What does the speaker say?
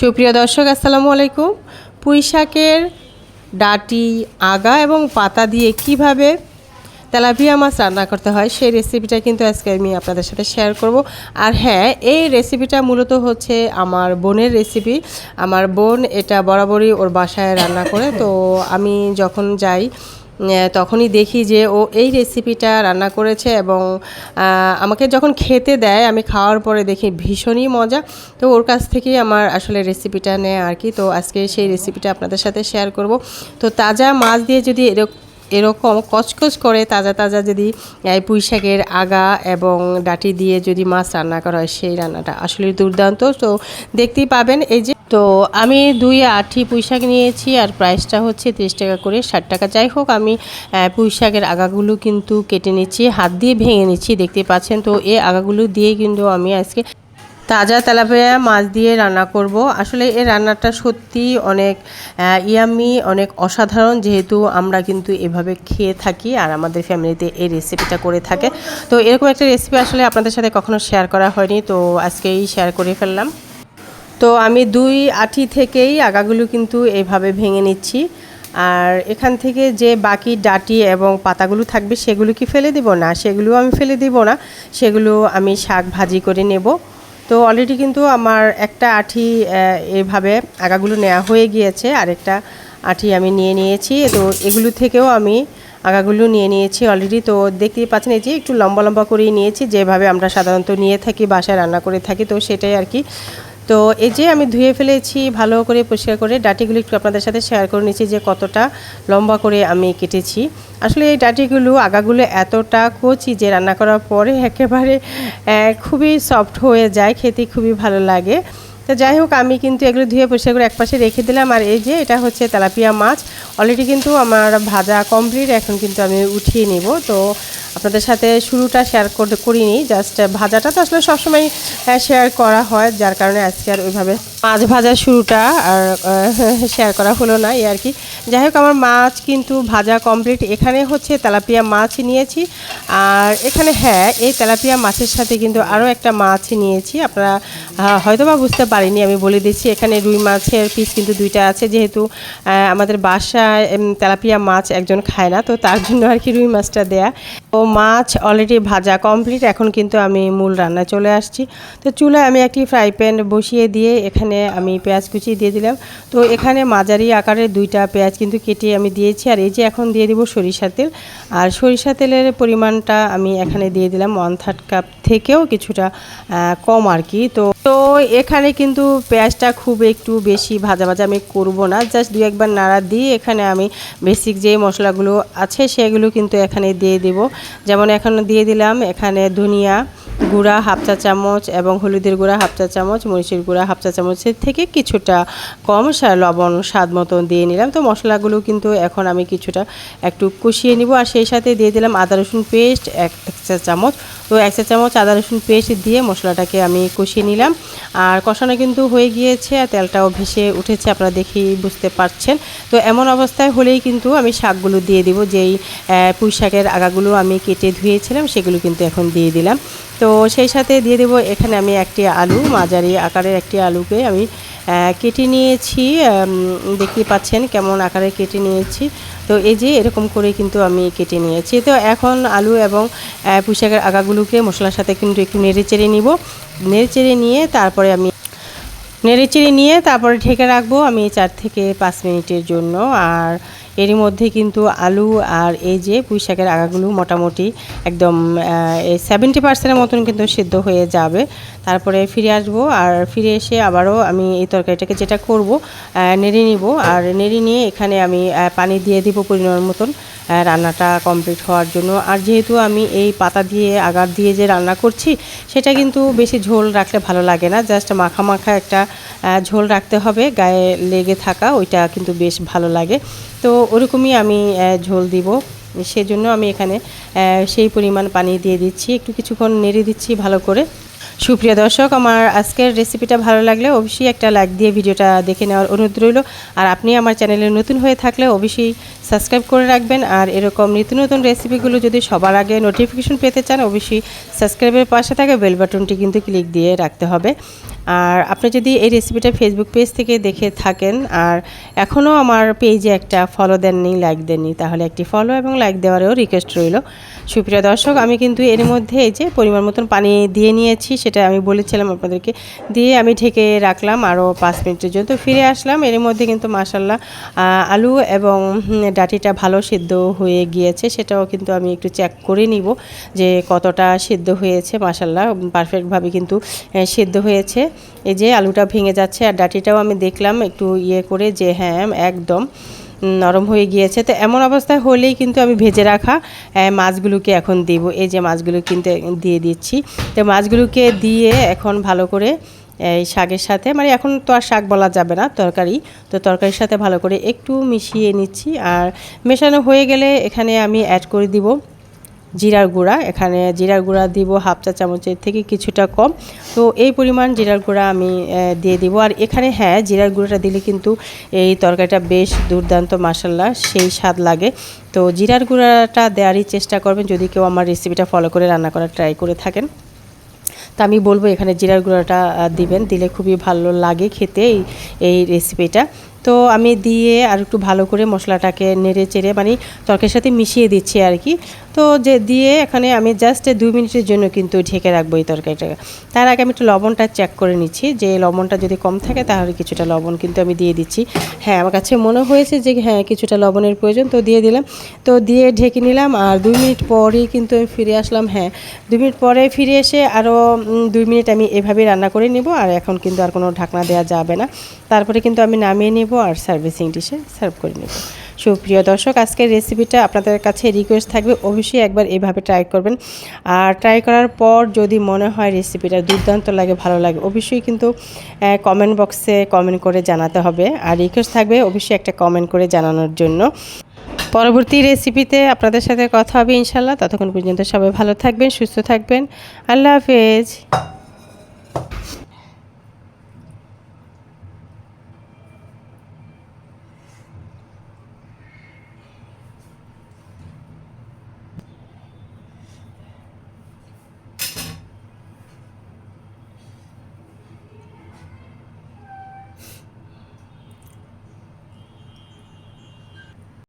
সুপ্রিয় দর্শক, আসসালামু আলাইকুম। পুঁই শাকের ডাটি, আগা এবং পাতা দিয়ে কীভাবে তেলাপিয়া মাছ রান্না করতে হয়, সেই রেসিপিটা কিন্তু আজকে আমি আপনাদের সাথে শেয়ার করব। আর হ্যাঁ এই রেসিপিটা মূলত হচ্ছে আমার বোনের রেসিপি আমার বোন এটা বরাবরই ওর বাসায় রান্না করে। তো আমি যখন যাই তখনই দেখি যে ও এই রেসিপিটা রান্না করেছে এবং আমাকে যখন খেতে দেয়, আমি খাওয়ার পরে দেখি ভীষণই মজা। তো ওর কাছ থেকেই আমার আসলে রেসিপিটা নেয় আর কি। তো আজকে সেই রেসিপিটা আপনাদের সাথে শেয়ার করব। তো তাজা মাছ দিয়ে যদি এরকম এরকম কচকচ করে তাজা তাজা যদি পুঁই শাকের আগা এবং ডাটি দিয়ে যদি মাছ রান্না করা হয়, সেই রান্নাটা আসলে দুর্দান্ত। তো দেখতেই পাবেন এই যে, তো আমি দুই আঠি পুঁই শাক নিয়েছি আর প্রাইসটা হচ্ছে তিরিশ টাকা করে ষাট টাকা। যাই হোক, আমি পুঁই শাকের আগাগুলো কিন্তু কেটে নিচ্ছি, হাত দিয়ে ভেঙে নিচ্ছি, দেখতে পাচ্ছেন? তো এই আগাগুলো দিয়ে কিন্তু আমি আজকে তাজা তেলাপিয়া মাছ দিয়ে রান্না করব। আসলে এই রান্নাটা সত্যি অনেক ইয়ামি, অনেক অসাধারণ। যেহেতু আমরা কিন্তু এভাবে খেয়ে থাকি আর আমাদের ফ্যামিলিতে এই রেসিপিটা করে থাকে। তো এরকম একটা রেসিপি আসলে আপনাদের সাথে কখনো শেয়ার করা হয়নি, তো আজকেই শেয়ার করে ফেললাম। তো আমি দুই আঠি থেকেই আগাগুলো কিন্তু এইভাবে ভেঙে নিচ্ছি। আর এখান থেকে যে বাকি ডাটি এবং পাতাগুলো থাকবে, সেগুলো কি ফেলে দিব? না, সেগুলো আমি ফেলে দিব না। সেগুলো আমি শাক ভাজি করে নেব। তো অলরেডি কিন্তু আমার একটা আঠি এভাবে আগাগুলো নেওয়া হয়ে গিয়েছে আর একটা আঠি আমি নিয়ে নিয়েছি। তো এগুলো থেকেও আমি আগাগুলো নিয়ে নিয়েছি অলরেডি তো দেখতেই পাচ্ছেন, এই যে একটু লম্বা লম্বা করেই নিয়েছি, যেভাবে আমরা সাধারণত নিয়ে থাকি, বাসায় রান্না করে থাকি, তো সেটাই আর কি। তো এই যে আমি ধুয়ে ফেলেছি, ভালো করে পরিষ্কার করে ডাটিগুলো একটু আপনাদের সাথে শেয়ার করে নিচ্ছি যে কতটা লম্বা করে আমি কেটেছি। আসলে এই ডাটিগুলো, আগাগুলো এতটা কচি যে রান্না করার পরে একেবারে খুবই সফট হয়ে যায়, খেতে খুবই ভালো লাগে। তো যাই হোক, আমি কিন্তু এগুলো ধুয়ে পরিষ্কার করে একপাশে রেখে দিলাম। আর এই যে, এটা হচ্ছে তেলাপিয়া মাছ। অলরেডি কিন্তু আমার ভাজা কমপ্লিট এখন কিন্তু আমি উঠিয়ে নিব। তো আপনাদের সাথে শুরুটা শেয়ার করতে করিনি জাস্ট ভাজাটা তো আসলে সবসময় শেয়ার করা হয়। যার কারণে আজকে আর ওইভাবে মাছ ভাজার শুরুটা আর শেয়ার করা হলো না, এই আর কি। যাই হোক, আমার মাছ কিন্তু ভাজা কমপ্লিট এখানে হচ্ছে তেলাপিয়া মাছ নিয়েছি। আর এখানে হ্যাঁ এই তেলাপিয়া মাছের সাথে কিন্তু আরও একটা মাছ নিয়েছি। আপনারা হয়তোবা বুঝতে পারিনি আমি বলে দিচ্ছি, এখানে রুই মাছের পিস কিন্তু দুইটা আছে, যেহেতু আমাদের বাসায় তেলাপিয়া মাছ একজন খায় না, তো তার জন্য আর কি রুই মাছটা দেয়া। ও মাছ অলরেডি ভাজা কমপ্লিট এখন কিন্তু আমি মূল রান্না চলে আসছি। তো চুলায় আমি একটি ফ্রাই প্যান বসিয়ে দিয়ে এখানে আমি পেঁয়াজ কুচি দিয়ে দিলাম। তো এখানে মাঝারি আকারের দুইটা পেঁয়াজ কিন্তু কেটে আমি দিয়েছি, আর এই যে এখন দিয়ে দেবো সরিষা তেল। আর সরিষা তেলের পরিমাণটা আমি এখানে দিয়ে দিলাম ওয়ান থার্ড কাপ থেকেও কিছুটা কম আর কি। তো তো এখানে কিন্তু পেঁয়াজটা খুব একটু বেশি ভাজা ভাজা আমি করব না জাস্ট দু একবার নাড়া দিয়ে এখানে আমি বেসিক যে মশলাগুলো আছে সেগুলো কিন্তু এখানে দিয়ে দেব। যেমন এখন দিয়ে দিলাম এখানে ধনিয়া গুঁড়া হাফ চা চামচ এবং হলুদের গুঁড়া হাফ চা চামচ, মরিচের গুঁড়া হাফ চা চামচের থেকে কিছুটা কম লবণ স্বাদ মতো দিয়ে নিলাম। তো মশলাগুলো কিন্তু এখন আমি কিছুটা একটু কষিয়ে নিব। আর সেই সাথে দিয়ে দিলাম আদা, রসুন পেস্ট এক চা চামচ। তো এক চা চামচ আদা, রসুন পেস্ট দিয়ে মশলাটাকে আমি কষিয়ে নিলাম। আর কষানো কিন্তু হয়ে গিয়েছে আর তেলটাও ভেসে উঠেছে, আপনারা দেখেই বুঝতে পারছেন। তো এমন অবস্থায় হলেই কিন্তু আমি শাকগুলো দিয়ে দিব। যেই পুঁই শাকের আগাগুলো আমি কেটে ধুয়েছিলাম, সেগুলো কিন্তু এখন দিয়ে দিলাম। তো সেই সাথে দিয়ে দেবো এখানে আমি একটি আলু মাঝারি আকারের একটি আলুকে আমি কেটে নিয়েছি। উম, দেখতেই পাচ্ছেন কেমন আকারে কেটে নিয়েছি। তো এই যে এরকম করে কিন্তু আমি কেটে নিয়েছি। তো এখন আলু এবং পুঁই আগাগুলোকে মশলার সাথে কিন্তু একটু নেড়ে চেড়ে নিব। নেড়ে চেড়ে নিয়ে তারপরে আমি নেড়ে চেড়ে নিয়ে তারপরে ঢেকে রাখব আমি চার থেকে পাঁচ মিনিটের জন্য। আর এরই মধ্যে কিন্তু আলু আর এই যে পুঁই শাকের আগাগুলো মোটামুটি একদম সেভেন্টি পার্সেন্টের মতন কিন্তু সিদ্ধ হয়ে যাবে। তারপরে ফিরে আসব আর ফিরে এসে আবারও আমি এই তরকারিটাকে যেটা করব নেড়ে নিব। আর নেড়ে নিয়ে এখানে আমি পানি দিয়ে দিব পরিমাণ মতন রান্নাটা কমপ্লিট হওয়ার জন্য। আর যেহেতু আমি এই পাতা দিয়ে আগার দিয়ে যে রান্না করছি, সেটা কিন্তু বেশি ঝোল রাখলে ভালো লাগে না। জাস্ট মাখা মাখা একটা ঝোল রাখতে হবে, গায়ে লেগে থাকা, ওইটা কিন্তু বেশ ভালো লাগে। তো ওরকমই আমি ঝোল দিব। সেজন্য আমি এখানে সেই পরিমাণ পানি দিয়ে দিচ্ছি। একটু কিছুক্ষণ নেড়ে দিচ্ছি ভালো করে। সুপ্রিয় দর্শক, আমার আজকের রেসিপিটা ভালো লাগলে অবশ্যই একটা লাইক দিয়ে ভিডিওটা দেখে নেওয়ার অনুরোধ রইল। আর আপনি আমার চ্যানেলে নতুন হয়ে থাকলে অবশ্যই সাবস্ক্রাইব করে রাখবেন। আর এরকম নিত্য নতুন রেসিপিগুলো যদি সবার আগে নোটিফিকেশন পেতে চান, অবশ্যই সাবস্ক্রাইবের পাশে থাকা বেল বাটনটি কিন্তু ক্লিক দিয়ে রাখতে হবে। আর আপনি যদি এই রেসিপিটা ফেসবুক পেজ থেকে দেখে থাকেন, আর এখনও আমার পেজে একটা ফলো দেননি লাইক দেননি, তাহলে একটি ফলো এবং লাইক দেওয়ারও রিকোয়েস্ট রইল। সুপ্রিয় দর্শক, আমি কিন্তু এর মধ্যে যে পরিমাণ মতন পানি দিয়ে নিয়েছি, সেটা আমি বলেছিলাম আপনাদেরকে, দিয়ে আমি ঢেকে রাখলাম আরও পাঁচ মিনিটের জন্য। ফিরে আসলাম, এর মধ্যে কিন্তু মাসাল্লাহ আলু এবং ডাটিটা ভালো সিদ্ধ হয়ে গিয়েছে, সেটাও কিন্তু আমি একটু চেক করে নিব যে কতটা সিদ্ধ হয়েছে মাসাল্লাহ পারফেক্টভাবে কিন্তু সিদ্ধ হয়েছে। এই যে আলুটা ভেঙে যাচ্ছে আর ডাটিটাও আমি দেখলাম একটু ইয়ে করে যে হ্যাঁ একদম নরম হয়ে গিয়েছে। তো এমন অবস্থায় হলেই কিন্তু আমি ভেজে রাখা মাছগুলোকে এখন দিব। এই যে মাছগুলো কিন্তু দিয়ে দিচ্ছি। তো মাছগুলোকে দিয়ে এখন ভালো করে, এই শাকের সাথে মানে এখন তো আর শাক বলা যাবে না, তরকারি। তো তরকারির সাথে ভালো করে একটু মিশিয়ে নিচ্ছি। আর মেশানো হয়ে গেলে এখানে আমি অ্যাড করে দিব জিরার গুঁড়া। এখানে জিরার গুঁড়া দিব হাফ চা চামচের থেকে কিছুটা কম। তো এই পরিমাণ জিরার গুঁড়া আমি দিয়ে দিব। আর এখানে হ্যাঁ জিরার গুঁড়াটা দিলে কিন্তু এই তরকারিটা বেশ দুর্দান্ত মাসাল্লা সেই স্বাদ লাগে। তো জিরার গুঁড়াটা দেওয়ারই চেষ্টা করবেন যদি কেউ আমার রেসিপিটা ফলো করে রান্না করার ট্রাই করে থাকেন। তা আমি বলব এখানে জিরার গুঁড়াটা দিবেন। দিলে খুবই ভালো লাগে খেতে এই এই রেসিপিটা। তো আমি দিয়ে আর একটু ভালো করে মশলাটাকে নেড়ে চেড়ে মানে তরকারির সাথে মিশিয়ে দিচ্ছি আর কি। তো যে দিয়ে এখানে আমি জাস্ট দুই মিনিটের জন্য কিন্তু ঢেকে রাখব এই তরকারিটাকে। তার আগে আমি একটু লবণটা চেক করে নিচ্ছি। যে লবণটা যদি কম থাকে তাহলে কিছুটা লবণ কিন্তু আমি দিয়ে দিচ্ছি। হ্যাঁ আমার কাছে মনে হয়েছে যে হ্যাঁ কিছুটা লবণের প্রয়োজন তো দিয়ে দিলাম। তো দিয়ে ঢেকে নিলাম আর দুই মিনিট পরেই কিন্তু আমি ফিরে আসলাম। হ্যাঁ দুই মিনিট পরে ফিরে এসে আরও দুই মিনিট আমি এভাবেই রান্না করে নেব। আর এখন কিন্তু আর কোনো ঢাকনা দেওয়া যাবে না। তারপরে কিন্তু আমি নামিয়ে নেব। আর সার্ভিসিং ডিশে সার্ভ করে নেব। সুপ্রিয় দর্শক, আজকের রেসিপিটা আপনাদের কাছে রিকোয়েস্ট থাকবে, অবশ্যই একবার এভাবে ট্রাই করবেন। আর ট্রাই করার পর যদি মনে হয় রেসিপিটা দুর্দান্ত লাগে, ভালো লাগে, অবশ্যই কিন্তু কমেন্ট বক্সে কমেন্ট করে জানাতে হবে। আর রিকোয়েস্ট থাকবে অবশ্যই একটা কমেন্ট করে জানানোর জন্য। পরবর্তী রেসিপিতে আপনাদের সাথে কথা হবে ইনশাল্লাহ ততক্ষণ পর্যন্ত সবাই ভালো থাকবেন, সুস্থ থাকবেন। আল্লাহ হাফেজ।